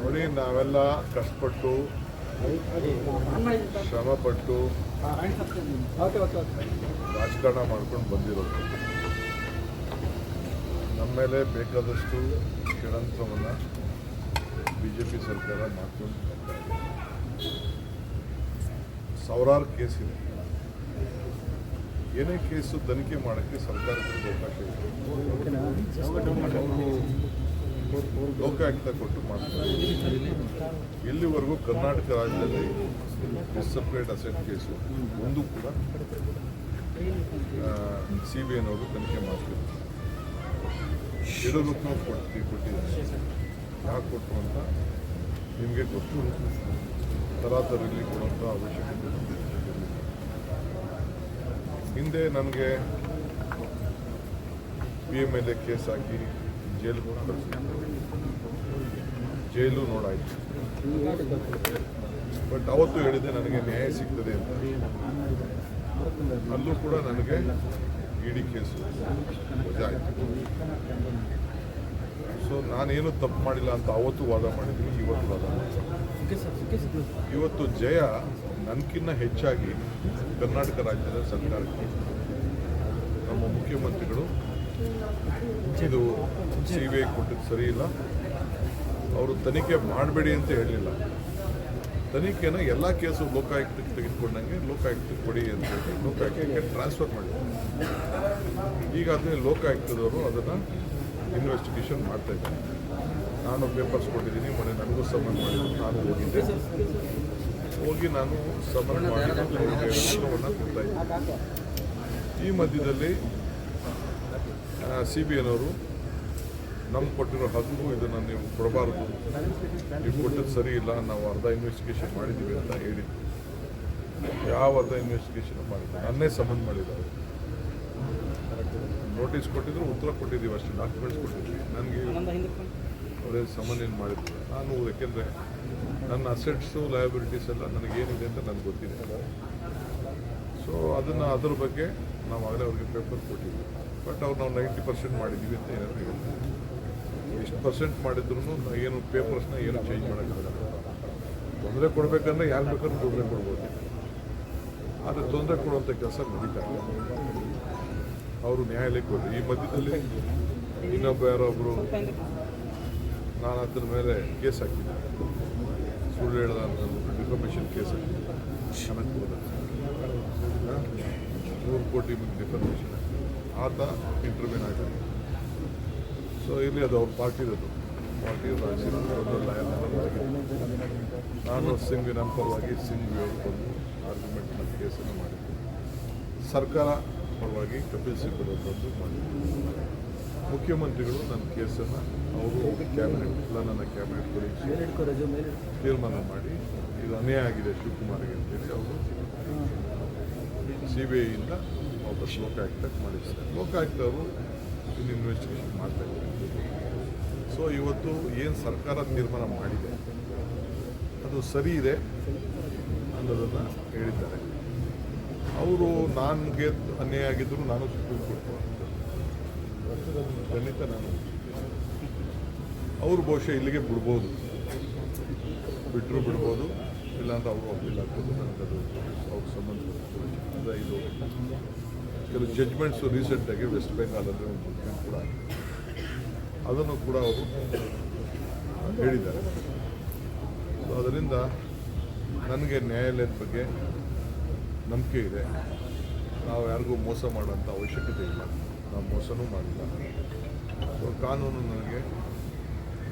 ನೋಡಿ ನಾವೆಲ್ಲ ಕಷ್ಟಪಟ್ಟು, ಶ್ರಮಪಟ್ಟು ರಾಜಕಾರಣ ಮಾಡ್ಕೊಂಡು ಬಂದಿರೋದು. ನಮ್ಮ ಮೇಲೆ ಬೇಕಾದಷ್ಟು ಷಡ್ಯಂತ್ರವನ್ನು ಬಿ ಜೆ ಪಿ ಸರ್ಕಾರ ಮಾಡ್ಕೊಂಡು ಸಾವಿರಾರು ಕೇಸ್ ಇದೆ. ಏನೇ ಕೇಸು ತನಿಖೆ ಮಾಡೋಕ್ಕೆ ಸರ್ಕಾರಕ್ಕೆ ಅವಕಾಶ ಇದೆ ಅವರು ಲೋಕಾಯುಕ್ತ ಕೊಟ್ಟು ಮಾಡ್ತಾರೆ. ಇಲ್ಲಿವರೆಗೂ ಕರ್ನಾಟಕ ರಾಜ್ಯದಲ್ಲಿ ಸಪ್ರೇಟ್ ಅಸೆಟ್ ಕೇಸು ಒಂದು ಕೂಡ ಸಿ ಬಿ ಐನವರು ತನಿಖೆ ಮಾಡ್ತೀವಿ ಎರಡು ರೂಪಾಯಿ ಕೊಟ್ಟು ಕೊಟ್ಟಿದ್ದಾರೆ. ಯಾಕೆ ಕೊಟ್ಟರು ಅಂತ ನಿಮಗೆ ಗೊತ್ತು. ತರಾತರಲ್ಲಿ ಕೊಡುವಂಥ ಅವಶ್ಯಕತೆ. ಹಿಂದೆ ನನಗೆ P M L A case ಹಾಕಿ ಕಳಿಸಿದ್ರು. ಜೈಲು ನೋಡಾಯ್ತು. ಬಟ್ ಅವತ್ತು ಹೇಳಿದೆ ನನಗೆ ನ್ಯಾಯ ಸಿಗ್ತದೆ ಅಂತ. ಅಲ್ಲೂ ಕೂಡ ನನಗೆ ಇಡಿ ಕೇಸು. ವಜಾ ಆಯಿತು. ಸೊ ನಾನೇನು ತಪ್ಪು ಮಾಡಿಲ್ಲ ಅಂತ ಅವತ್ತು ವಾದ ಮಾಡಿದ್ದೀನಿ ಇವತ್ತು ವಾದ. ಇವತ್ತು ಜಯ ನನಗಿನ್ನ ಹೆಚ್ಚಾಗಿ ಕರ್ನಾಟಕ ರಾಜ್ಯದ ಸರ್ಕಾರಕ್ಕೆ. ನಮ್ಮ ಮುಖ್ಯಮಂತ್ರಿಗಳು ಇದು ಸಿ ಬಿ ಐ ಕೊಟ್ಟಿದ್ದು ಸರಿ ಇಲ್ಲ. ಅವರು ತನಿಖೆ ಮಾಡಬೇಡಿ ಅಂತ ಹೇಳಲಿಲ್ಲ ತನಿಖೆನ ಎಲ್ಲ ಕೇಸು ಲೋಕಾಯುಕ್ತಕ್ಕೆ ತೆಗೆದುಕೊಂಡಂಗೆ ಲೋಕಾಯುಕ್ತಕ್ಕೆ ಕೊಡಿ ಅಂತ ಹೇಳಿ ಲೋಕಾಯುಕ್ತಕ್ಕೆ ಟ್ರಾನ್ಸ್ಫರ್ ಮಾಡಿ ಈಗ ಅದನ್ನ ಲೋಕಾಯುಕ್ತದವರು ಅದನ್ನು ಇನ್ವೆಸ್ಟಿಗೇಷನ್ ಮಾಡ್ತಾ ಇದ್ದಾರೆ. ನಾನು ಪೇಪರ್ಸ್ ಕೊಟ್ಟಿದ್ದೀನಿ, ಮೊನ್ನೆ ನನಗೂ ಸಮನ್ ಮಾಡಿ ನಾನು ಹೋಗಿದ್ದೆ. ಹೋಗಿ ನಾನು ಸಮನ್ ಮಾಡಿ ಈ ಮಧ್ಯದಲ್ಲಿ ಸಿ ಬಿ ಎನವರು ನಮ್ಗೆ ಕೊಟ್ಟಿರೋ ಹಕ್ಕು ಇದನ್ನು ನೀವು ಕೊಡಬಾರ್ದು. ನೀವು ಕೊಟ್ಟದ್ದು ಸರಿ ಇಲ್ಲ ನಾವು ಅರ್ಧ ಇನ್ವೆಸ್ಟಿಗೇಷನ್ ಮಾಡಿದ್ದೀವಿ ಅಂತ ಹೇಳಿದ್ವಿ ಯಾವ ಅರ್ಧ ಇನ್ವೆಸ್ಟಿಗೇಷನ್ ಮಾಡಿದ್ರು ನನ್ನೇ ಸಂಬಂಧ ಮಾಡಿದ್ದಾರೆ. ನೋಟಿಸ್ ಕೊಟ್ಟಿದ್ರು ಉತ್ತರ ಕೊಟ್ಟಿದ್ದೀವಿ ಅಷ್ಟೇ ಡಾಕ್ಯುಮೆಂಟ್ಸ್ ಕೊಟ್ಟಿದ್ವಿ ನನಗೆ ಅವರೇ ಸಮನ್ ಏನು ಮಾಡಿದ್ರು? ನಾನು ಯಾಕೆಂದರೆ ನನ್ನ ಅಸೆಟ್ಸು ಲಯಬಿಲಿಟೀಸ್ ಎಲ್ಲ ನನಗೇನಿದೆ ಅಂತ ನನಗೆ ಗೊತ್ತಿದೆ. ಸೊ ಅದನ್ನು ಅದ್ರ ಬಗ್ಗೆ ನಾವು ಆಗಲೇ ಅವ್ರಿಗೆ ಪೇಪರ್ ಕೊಟ್ಟಿದ್ವಿ ಬಟ್ ಅವ್ರು ನಾವು ನೈಂಟಿ ಪರ್ಸೆಂಟ್ ಮಾಡಿದ್ದೀವಿ ಅಂತ ಏನಾದರೂ ಹೇಳ್ತೀವಿ ಎಷ್ಟು ಪರ್ಸೆಂಟ್ ಮಾಡಿದ್ರು ಏನು ಪೇಪರ್ಸ್ನ ಏನು ಚೇಂಜ್ ಮಾಡೋಕ್ಕಾಗಲ್ಲ. ತೊಂದರೆ ಕೊಡಬೇಕಂದ್ರೆ ಯಾರು ಬೇಕಾದ್ರೂ ತೊಂದರೆ ಕೊಡ್ಬೋದು. ಆದರೆ ತೊಂದರೆ ಕೊಡುವಂಥ ಕೆಲಸ ನಡೀತಾ ಅವರು ನ್ಯಾಯಾಲಯಕ್ಕೆ ಹೋದ್ರು. ಈ ಮಧ್ಯದಲ್ಲಿ ಇನ್ನೊಬ್ಬ ಯಾರೊಬ್ಬರು ನಾನು ಅದ್ರ ಮೇಲೆ ಕೇಸ್ ಹಾಕಿದ್ದೆ ಸುಳ್ಳು ಹೇಳ್ದ ಇನ್ಫಾರ್ಮೇಷನ್ ಕೇಸ್ ಹಾಕಿದ್ದೆ ಅನಂತಪುರದ ನೂರು ಕೋಟಿ ಡಿಫರ್ಮೇಷನ್ ಆತ ಇಂಟರ್ವ್ಯೂನ್ ಆಗಿದ್ದಾನೆ ಸೊ ಇಲ್ಲಿ ಅದು ಅವ್ರ ಪಾರ್ಟಿದದು ಪಾರ್ಟಿ ನಾನು ಸಿಂಗ್ ನನ್ನ ಪರವಾಗಿ ಸಿಂಗ್ ಹೇಳ್ಕೊಂಡು ಬಂದು ಆರ್ಗ್ಯುಮೆಂಟ್ ಮತ್ತು ಕೇಸನ್ನು ಮಾಡಿದ್ದೆ. ಸರ್ಕಾರ ಪರವಾಗಿ ಕಪಿಲ್ ಸಿಬ್ಬಲ್ ಅವರು ಬಂದು ಮಾಡಿದ್ರು ಮುಖ್ಯಮಂತ್ರಿಗಳು ನನ್ನ ಕೇಸನ್ನು ಅವರು ಕ್ಯಾಬಿನೆಟ್ ಎಲ್ಲ ನನ್ನ ಕ್ಯಾಬಿನೆಟ್ ಕೊಡಿ. ತೀರ್ಮಾನ ಮಾಡಿ ಇದು ಅನ್ಯಾಯ ಆಗಿದೆ ಶಿವಕುಮಾರ್ಗೆ ಅಂತೇಳಿ ಅವರು ಸಿ ಬಿ ಐಯಿಂದ ವಾಪಸ್ ಲೋಕಾಯುಕ್ತಕ್ಕೆ ಮಾಡಿದ್ದಾರೆ ಲೋಕಾಯುಕ್ತವರು ಇನ್ನು ಇನ್ವೆಸ್ಟಿಗೇಷನ್ ಮಾಡ್ತಾ ಇದ್ದಾರೆ ಸೊ ಇವತ್ತು ಏನು ಸರ್ಕಾರ ನಿರ್ಮಾಣ ಮಾಡಿದೆ ಅದು ಸರಿ ಇದೆ ಅನ್ನೋದನ್ನು ಹೇಳಿದ್ದಾರೆ ಅವರು ನನಗೆ ಅನ್ಯಾಯ ಆಗಿದ್ದರೂ ನಾನು ಸುಪ್ರೀಂ ಕೋರ್ಟ್ ಖಂಡಿತ ನಾನು ಅವರು ಬಹುಶಃ ಇಲ್ಲಿಗೆ ಬಿಡ್ಬೋದು ಬಿಟ್ಟರು ಬಿಡ್ಬೋದು ಇಲ್ಲಾಂದ್ರೆ ಅವರು ಅಪೀಲ್ ಆಗ್ಬೋದು ನನಗದು ಅವ್ರ ಸಂಬಂಧ ಇದು ಕೆಲವು ಜಡ್ಜ್ಮೆಂಟ್ಸು ರೀಸೆಂಟಾಗಿ ವೆಸ್ಟ್ ಬೆಂಗಾಲಲ್ಲಿ ಕೂಡ. ಅದನ್ನು ಕೂಡ ಅವರು ಹೇಳಿದ್ದಾರೆ. ಸೊ ಅದರಿಂದ ನನಗೆ ನ್ಯಾಯಾಲಯದ ಬಗ್ಗೆ ನಂಬಿಕೆ ಇದೆ. ನಾವು ಯಾರಿಗೂ ಮೋಸ ಮಾಡೋಂಥ ಅವಶ್ಯಕತೆ ಇಲ್ಲ. ನಾವು ಮೋಸನೂ ಮಾಡಿಲ್ಲ. ಸೊ ಕಾನೂನು ನನಗೆ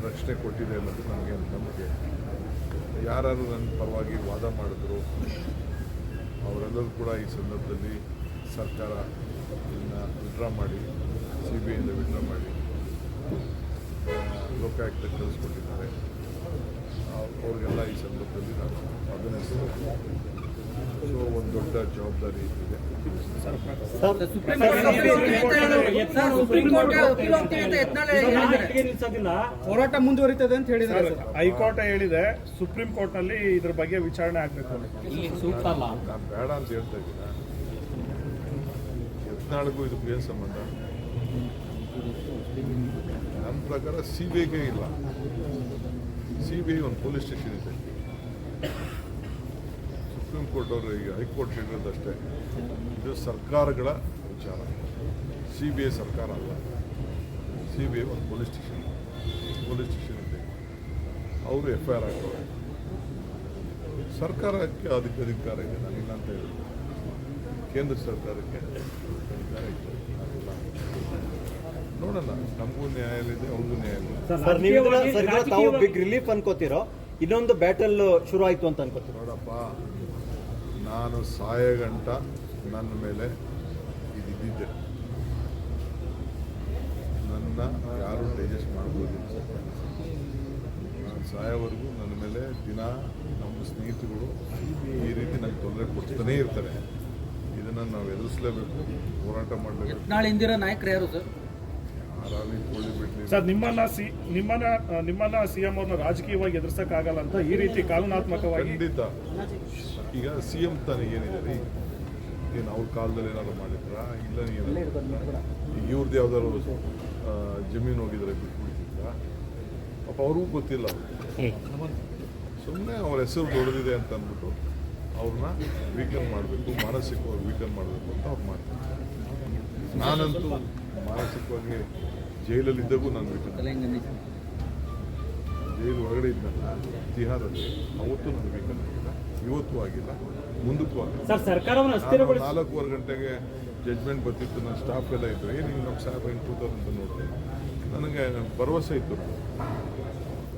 ರಕ್ಷಣೆ ಕೊಟ್ಟಿದೆ ಅನ್ನೋದು ನನಗೆ ನಂಬಿಕೆ. ಯಾರು ನನ್ನ ಪರವಾಗಿ ವಾದ ಮಾಡಿದ್ರು, ಅವರೆಲ್ಲರೂ ಕೂಡ ಈ ಸಂದರ್ಭದಲ್ಲಿ ಸರ್ಕಾರ ಇದನ್ನು ವಿಡ್ರಾ ಮಾಡಿ ಸಿ ಬಿ ಐಯಿಂದ ವಿಡ್ರಾ ಮಾಡಿ ಲೋಕಾಯುಕ್ತ ಕಳಿಸ್ಕೊಟ್ಟಿದ್ದಾರೆ ಅವ್ರಿಗೆಲ್ಲ ಈ ಸಂದರ್ಭದಲ್ಲಿ ನಾನು ಅಭಿನಯಿಸ್ತೀನಿ ಸೊ ಒಂದು ದೊಡ್ಡ ಜವಾಬ್ದಾರಿ ಇದೆ ಹೋರಾಟ ಮುಂದುವರಿತದೆ ಅಂತ ಹೇಳಿದ್ದಾರೆ ಹೈಕೋರ್ಟ್ ಹೇಳಿದೆ ಸುಪ್ರೀಂ ಕೋರ್ಟ್ನಲ್ಲಿ ಇದ್ರ ಬಗ್ಗೆ ವಿಚಾರಣೆ ಆಗ್ಬೇಕು ನಾನು ಬೇಡ ಅಂತ ಹೇಳ್ತಾ ಇದ್ದೀನ ಯತ್ನಾಳಿಗೂ ಇದಕ್ಕೂ ಏನು ಸಂಬಂಧ. ನನ್ನ ಪ್ರಕಾರ ಸಿ ಬಿ ಐಗೆ ಇಲ್ಲ. ಸಿ ಬಿ ಐ ಒಂದು ಪೊಲೀಸ್ ಸ್ಟೇಷನ್ ಇದೆ. ಸುಪ್ರೀಂ ಕೋರ್ಟ್ ಅವರು ಈಗ ಹೈಕೋರ್ಟ್ ಹೇಳಿರೋದಷ್ಟೇ ಇದು ಸರ್ಕಾರಗಳ ವಿಚಾರ. ಸಿ ಬಿ ಐ ಸರ್ಕಾರ ಅಲ್ಲ. ಸಿ ಬಿ ಐ ಒಂದು ಪೊಲೀಸ್ ಸ್ಟೇಷನ್. ಪೊಲೀಸ್ ಸ್ಟೇಷನ್ ಇದೆ. ಅವರು ಎಫ್ ಐ ಆರ್ ಹಾಕೋರು ಸರ್ಕಾರಕ್ಕೆ ಅದಕ್ಕೆ ಅಧಿಕಾರ ಇದೆ ನಾನಿಲ್ಲ ಅಂತ ಹೇಳಿದ್ರು ಕೇಂದ್ರ ಸರ್ಕಾರಕ್ಕೆ ಇದೆ ನೋಡೋಣ. ನಮಗೂ ನ್ಯಾಯಾಲಯ ಇದೆ ಅವ್ರಿಗೂ ಇದೆ ನೀವು ಸರ್ ತಾವು ಬಿಗ್ ರಿಲೀಫ್ ಅನ್ಕೋತಿರೋ ಇನ್ನೊಂದು ಬ್ಯಾಟಲ್ ಶುರು ಆಯಿತು ಅಂತ ಅನ್ಕೋತೀರ. ನೋಡಪ್ಪ ನಾನು ಸಾಯಗಂಟ ನನ್ನ ಮೇಲೆ ಇದಿದ್ದೆ ನನ್ನ ಯಾರು ಡೈಜೆಸ್ಟ್ ಮಾಡ್ಬೋದಿಲ್ಲ. ನಾನು ಸಾಯೋವರೆಗೂ ನನ್ನ ಮೇಲೆ ದಿನ ನಮ್ಮ ಸ್ನೇಹಿತರುಗಳು ಈ ರೀತಿ ನನಗೆ ತೊಂದರೆ ಕೊಡ್ತಾನೇ ಇರ್ತಾರೆ. ಇದನ್ನು ನಾವು ಎದುರಿಸಲೇಬೇಕು. ಹೋರಾಟ ಮಾಡಲೇಬೇಕು. ನಾಳೆ ಇಂದಿರಾ ನಾಯಕರು ಯಾರು ಸರ್? ಯಾರಾಗಲಿ ಕೊಳ್ಳಿ ಬಿಡಲಿ ಸರ್ ನಿಮ್ಮನ್ನ ಸಿ ನಿಮ್ಮನ್ನ ನಿಮ್ಮನ್ನ ಸಿ ಎಂ ಅವ್ರನ್ನ ರಾಜಕೀಯವಾಗಿ ಎದುರಿಸಕ್ಕಾಗಲ್ಲ ಅಂತ ಈ ರೀತಿ ಕಾನೂನಾತ್ಮಕವಾಗಿ ಖಂಡಿತ. ಈಗ ಸಿ ಎಂ ತಾನೇ ಏನಿದೆ ರೀ ಏನು ಅವ್ರ ಕಾಲದಲ್ಲಿ ಏನಾದ್ರು ಮಾಡಿದ್ರಾ? ಇಲ್ಲ ಈಗ ಇವ್ರದ್ದು ಯಾವ್ದಾದ್ರು ಜಮೀನು ಹೋಗಿದ್ರೆ ಬಿಟ್ಬಿಡ್ತಿದ್ರ? ಪಾಪ ಅವ್ರಿಗೂ ಗೊತ್ತಿಲ್ಲ ಸುಮ್ಮನೆ ಅವ್ರ ಹೆಸರು ದೊಡ್ಡದಿದೆ ಅಂತ ಅಂದ್ಬಿಟ್ಟು ಅವ್ರನ್ನ ವೀಕನ್ ಮಾಡಬೇಕು ಮಾನಸಿಕವಾಗಿ ವೀಕನ್ ಮಾಡಬೇಕು ಅಂತ ಅವ್ರು ಮಾಡ್ತಾರೆ. ನಾನಂತೂ ಮಾನಸಿಕವಾಗಿ ಜೈಲಲ್ಲಿ ಜೈಲಲ್ಲಿದ್ದಾಗೂ ನಾನು ವೀಕನ್ ಜೈಲು ಹೊರಗಡೆ ಇದ್ದಲ್ಲ ತಿಹಾರಲ್ಲಿ ಅವತ್ತು ನಾನು ವೀಕನ್ ಆಗಿಲ್ಲ ಇವತ್ತು ಆಗಿಲ್ಲ ಮುಂದಕ್ಕೂ ಆಗಿಲ್ಲ. ನಾಲ್ಕೂವರೆ ಗಂಟೆಗೆ ಜಡ್ಜ್ಮೆಂಟ್ ಬರ್ತಿತ್ತು ನನ್ನ ಸ್ಟಾಫ್ ಎಲ್ಲ ಇದ್ರು. ಏನು ಹಿಂಗೆ ನಮ್ಮ ಸಾಹೇಬ್ ಹೆಂಗೆ ಕೂತಾರೆ ಅಂತ ನೋಡಿದೆ. ನನಗೆ ಭರವಸೆ ಇತ್ತು.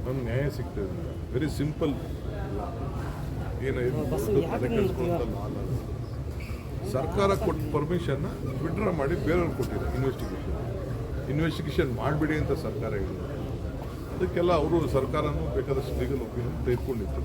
ನನಗೆ ನ್ಯಾಯ ಸಿಗ್ತದೆ ವೆರಿ ಸಿಂಪಲ್ ಏನು ಇದು ದೊಡ್ಡ ತಲೆ ಕೆಡಿಸ್ಕೊಳ್ಳೋಂಥ law ಅಲ್ಲ ಅದು. ಸರ್ಕಾರ ಕೊಟ್ಟ ಪರ್ಮಿಷನ್ ವಿಡ್ರಾ ಮಾಡಿ ಬೇರೆಯವ್ರು ಕೊಟ್ಟಿದ್ದಾರೆ ಇನ್ವೆಸ್ಟಿಗೇಷನ್ ಇನ್ವೆಸ್ಟಿಗೇಷನ್ ಮಾಡಿಬಿಡಿ ಅಂತ ಸರ್ಕಾರ ಹೇಳಿದೆ. ಅದಕ್ಕೆಲ್ಲ ಅವರು ಸರ್ಕಾರನೂ ಬೇಕಾದಷ್ಟು ಲೀಗಲ್ ಒಪಿನಿಯನ್ ತೆಗೆದುಕೊಂಡಿತ್ತು